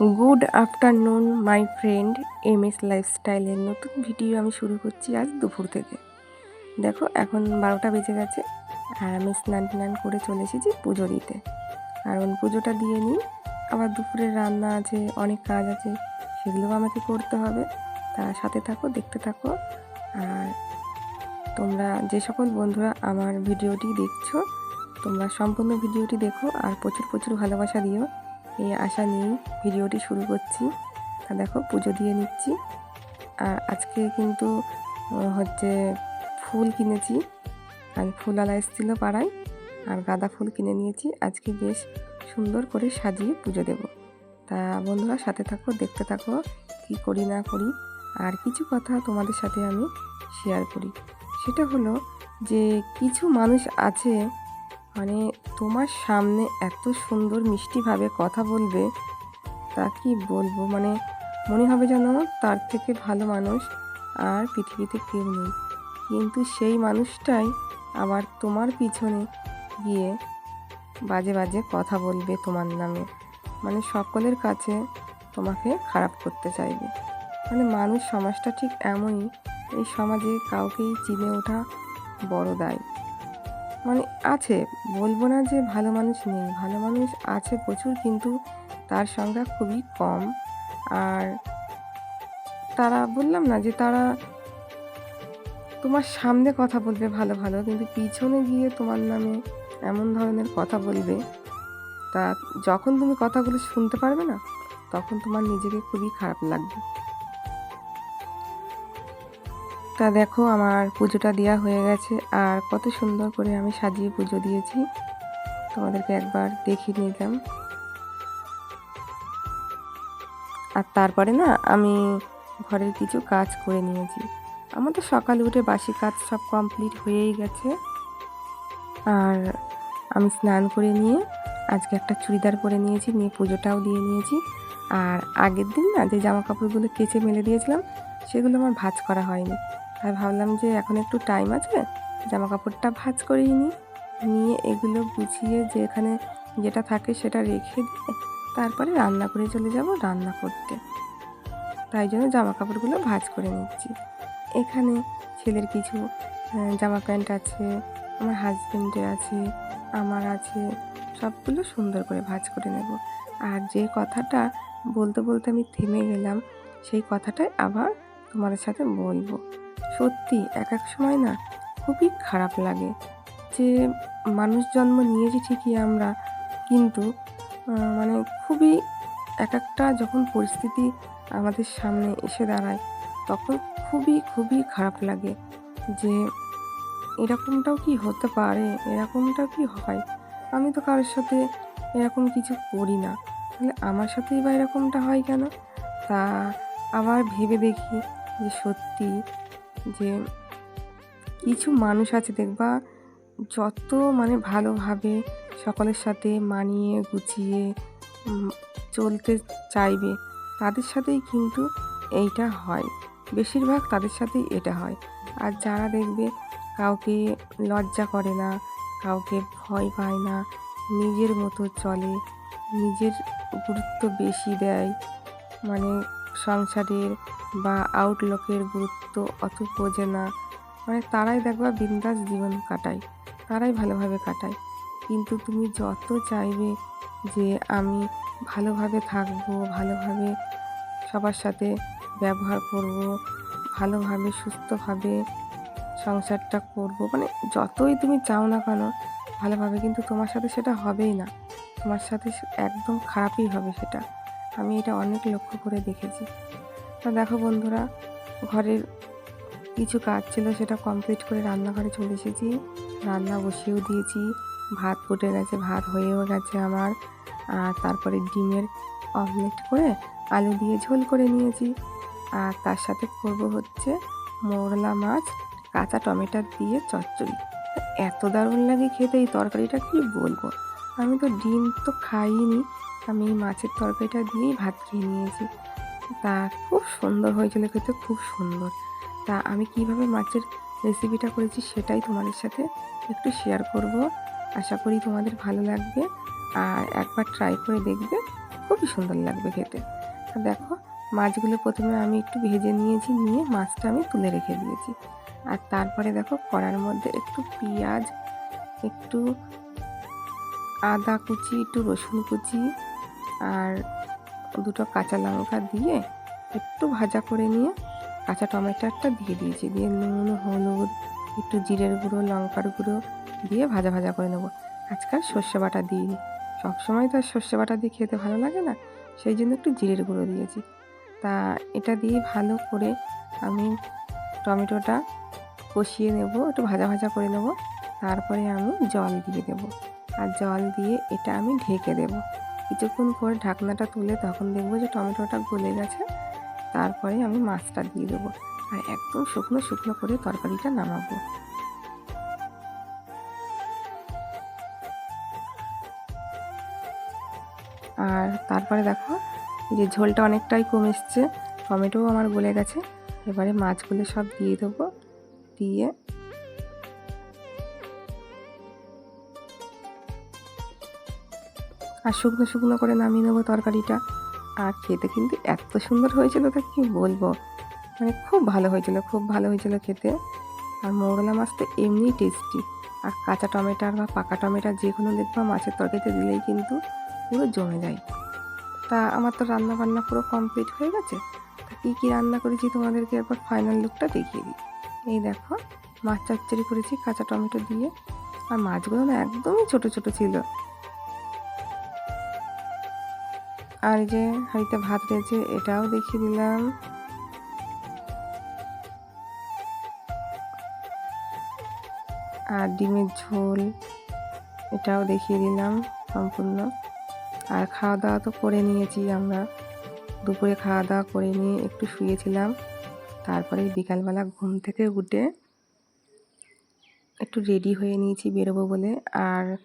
Good afternoon my friend M S লাইফস্টাইলের নতুন video আমি শুরু করছি আজ দুপুর থেকে। দেখো, এখন বারোটা বেজে গেছে, আর আমি স্নান টান করে চলে এসেছি পুজো দিতে। কারণ পুজোটা দিয়ে নিই, আবার দুপুরের রান্না আছে, অনেক কাজ আছে, সেগুলোও আমাকে করতে হবে। তার সাথে থাকো, দেখতে থাকো, আর তোমরা যে সকল বন্ধুরা আমার ভিডিওটি দেখছ, তোমরা সম্পূর্ণ ভিডিওটি দেখো, আর প্রচুর প্রচুর ভালোবাসা দিও। এই আশা নিয়েই ভিডিওটি শুরু করছি। তা দেখো, পুজো দিয়ে নিচ্ছি। আর আজকে কিন্তু হচ্ছে ফুল কিনেছি। আর ফুলওয়ালা এসেছিল পাড়ায়, আর গাঁদা ফুল কিনে নিয়েছি। আজকে বেশ সুন্দর করে সাজিয়ে পুজো দেব। তা বন্ধুরা, সাথে থাকো, দেখতে থাকো, কি করি না করি। আর কিছু কথা তোমাদের সাথে আমি শেয়ার করি। সেটা হলো যে, কিছু মানুষ আছে মানে তোমার সামনে এত সুন্দর মিষ্টিভাবে কথা বলবে, তা কি বলব? মানে মনে হবে যেন তার থেকে ভালো মানুষ আর পৃথিবীতে কেউ নেই। কিন্তু সেই মানুষটাই আবার তোমার পিছনে গিয়ে বাজে বাজে কথা বলবে তোমার নামে। মানে সকলের কাছে তোমাকে খারাপ করতে চাইবে। মানে মানুষ সমাজটা ঠিক এমনই, এই সমাজে কাউকেই চিনে ওঠা বড় দায়। মানে আছে, বলব না যে ভালো মানুষ নেই। ভালো মানুষ আছে প্রচুর, কিন্তু তার সংখ্যা খুবই কম। আর তারা, বললাম না যে তারা তোমার সামনে কথা বলবে ভালো ভালো, কিন্তু পিছনে গিয়ে তোমার নামে এমন ধরনের কথা বলবে, তা যখন তুমি কথাগুলো শুনতে পারবে না, তখন তোমার নিজেকে খুবই খারাপ লাগবে। তা দেখো আমার পুজোটা দেওয়া হয়ে গেছে আর কত সুন্দর করে আমি সাজিয়ে পুজো দিয়েছি। তোমাদেরকে একবার দেখিয়ে নিলাম। আর তারপরে না আমি ঘরের কিছু কাজ করে নিয়েছি। আমাদের সকালে উঠে বাসি কাজ সব কমপ্লিট হয়েই গেছে। আর আমি স্নান করে নিয়ে আজকে একটা চুড়িদার পরে নিয়েছি, নিয়ে পুজোটাও দিয়ে নিয়েছি। আর আগের দিন না যে জামা কাপড়গুলো কেচে মেলে দিয়েছিলাম, সেগুলো আমার ভাঁজ করা হয়নি। তাই ভাবলাম যে এখন একটু টাইম আছে জামা কাপড়টা ভাঁজ করেই নিই। নিয়ে এগুলো গুছিয়ে যে এখানে যেটা থাকে সেটা রেখে দিয়ে তারপরে রান্না করে চলে যাব রান্না করতে। তাই জন্য জামা কাপড়গুলো ভাজ করে নিচ্ছি। এখানে ছেলের কিছু জামা প্যান্ট আছে, আমার হাজবেন্ডের আছে, আমার আছে, সবগুলো সুন্দর করে ভাজ করে নেব। আর যে কথাটা বলতে বলতে আমি থেমে গেলাম, সেই কথাটাই আবার তোমাদের সাথে বলব। সত্যি এক এক সময় না খুবই খারাপ লাগে যে মানুষ জন্ম নিয়েছি ঠিকই আমরা, কিন্তু মানে খুবই এক একটা যখন পরিস্থিতি আমাদের সামনে এসে দাঁড়ায়, তখন খুবই খুবই খারাপ লাগে যে এরকমটাও কি হতে পারে এরকমটাও কি হয়? আমি তো কারোর সাথে এরকম কিছু করি না। তাহলে আমার সাথেই বা এরকমটা হয় কেন? তা আবার ভেবে দেখি যে সত্যি যে কিছু মানুষ আছে দেখবা, যত মানে ভালোভাবে সকলের সাথে মানিয়ে গুছিয়ে চলতে চাইবে, তাদের সাথেই কিন্তু এইটা হয়। বেশিরভাগ তাদের সাথেই এটা হয়। আর যারা দেখবে কাউকে লজ্জা করে না, কাউকে ভয় পায় না, নিজের মতো চলে, নিজের গুরুত্ব বেশি দেয় মানে সংসারের বা আউটলুকের গুরুত্ব অত বোঝে না। মানে তারাই দেখবা বিন্দাস জীবন কাটায়, তারাই ভালোভাবে কাটায়। কিন্তু তুমি যত চাইবে যে আমি ভালোভাবে থাকব, ভালোভাবে সবার সাথে ব্যবহার করব, ভালোভাবে, সুস্থভাবে সংসারটা করব মানে যতই তুমি চাও না কেন, ভালোভাবে কিন্তু তোমার সাথে সেটা হবেই না। তোমার সাথে একদম খারাপই হবে সেটা। আমি এটা অনেক লক্ষ্য করে দেখেছি। তা দেখো বন্ধুরা, ঘরের কিছু কাজ ছিল, সেটা কমপ্লিট করে রান্নাঘরে চলে এসেছি। রান্না বসিয়েও দিয়েছি, ভাত ফুটে গেছে, ভাত হয়েও গেছে আমার। আর তারপরে ডিমের অমলেট করে আলু দিয়ে ঝোল করে নিয়েছি। আর তার সাথে করব হচ্ছে মোরলা মাছ, কাঁচা টমেটো দিয়ে চচ্চড়ি। এত দারুণ লাগে খেতে, এই তরকারিটা কি বলব? আমি তো ডিম তো খাইনি, আমি মাছের তরকারিটা দিয়েই ভাত খেয়ে নিয়েছি। তা খুব সুন্দর হয়েছিল খেতে, খুব সুন্দর। তা আমি কীভাবে মাছের রেসিপিটা করেছি সেটাই তোমাদের সাথে একটু শেয়ার করব। আশা করি তোমাদের ভালো লাগবে আর একবার ট্রাই করে দেখবে, খুবই সুন্দর লাগবে খেতে। আর দেখো, মাছগুলো প্রথমে আমি একটু ভেজে নিয়েছি, নিয়ে মাছটা আমি তুলে রেখে দিয়েছি। আর তারপরে দেখো, কড়ার মধ্যে একটু পেঁয়াজ, একটু আদা কুচি, একটু রসুন কুচি আর দুটো কাঁচা লঙ্কা দিয়ে একটু ভাজা করে নিয়ে কাঁচা টমেটোটা দিয়ে দিয়েছি। দিয়ে নুন, হলুদ, একটু জিরের গুঁড়ো, লঙ্কার গুঁড়ো দিয়ে ভাজা ভাজা করে নেব। আজকাল সর্ষে বাটা দিইনি। সবসময় তো আর সর্ষে বাটা দিয়ে খেতে ভালো লাগে না, সেই জন্য একটু জিরের গুঁড়ো দিয়েছি। তা এটা দিয়ে ভালো করে আমি টমেটোটা কষিয়ে নেব, একটু ভাজা ভাজা করে নেব। তারপরে আমি জল দিয়ে দেব। আর জল দিয়ে এটা আমি ঢেকে দেব। কিছুক্ষণ পর ঢাকনাটা তুলে তখন দেখব যে টমেটোটা গলে গেছে। তারপরে আমি মাছটা দিয়ে দেবো আর একদম শুকনো শুকনো করে তরকারিটা নামাবো। আর তারপরে দেখো যে ঝোলটা অনেকটাই কমে এসছে, টমেটোও আমার গলে গেছে। এবারে মাছগুলো সব দিয়ে দেবো, দিয়ে আর শুকনো শুকনো করে নামিয়ে নেব তরকারিটা। আর খেতে কিন্তু এত সুন্দর হয়েছিল তা কি বলব? মানে খুব ভালো হয়েছিল, খুব ভালো হয়েছিল খেতে। আর মৌরলা মাছ তো এমনিই টেস্টি আর কাঁচা টমেটার বা পাকা টমেটার যে কোনো দেখবা মাছের তরকারিতে দিলেই কিন্তু পুরো জমে যায়। তা আমার তো রান্না বান্না পুরো কমপ্লিট হয়ে গেছে। তা কী কী রান্না করেছি তোমাদেরকে একবার ফাইনাল লুকটা দেখিয়ে দিই। এই দেখো, মাছ চচ্চড়ি করেছি কাঁচা টমেটো দিয়ে। আর মাছগুলো না একদমই ছোট ছোট ছিল। আর যে হাঁড়িতে ভাত রয়েছে, এটাও দেখিয়ে দিলাম। আর ডিমের ঝোল, এটাও দেখিয়ে দিলাম সম্পূর্ণ। আর খাওয়া দাওয়া তো করে নিয়েছি আমরা। দুপুরে খাওয়া দাওয়া করে নিয়ে একটু শুয়েছিলাম। তারপরে বিকালবেলা ঘুম থেকে উঠে একটু রেডি হয়ে নিয়েছি বেরোবো বলে। আর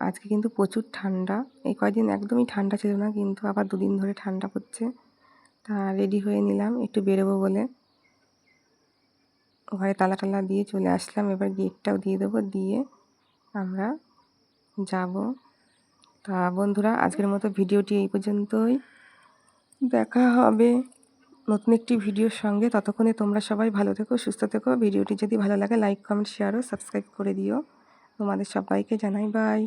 আজকে কিন্তু প্রচুর ঠান্ডা। এই কয়দিন একদমই ঠান্ডা ছিল না, কিন্তু আবার দুদিন ধরে ঠান্ডা পড়ছে। তা রেডি হয়ে নিলাম, একটু বেরোবো বলে। ঘরে তালা টালা দিয়ে চলে আসলাম, এবার গেটটাও দিয়ে দেবো, দিয়ে আমরা যাব। তা বন্ধুরা, আজকের মতো ভিডিওটি এই পর্যন্তই। দেখা হবে নতুন একটি ভিডিওর সঙ্গে। ততক্ষণে তোমরা সবাই ভালো থেকো, সুস্থ থেকো। ভিডিওটি যদি ভালো লাগে, লাইক, কমেন্ট, শেয়ার ও সাবস্ক্রাইব করে দিও। তোমাদের সবাইকে জানাই, বাই।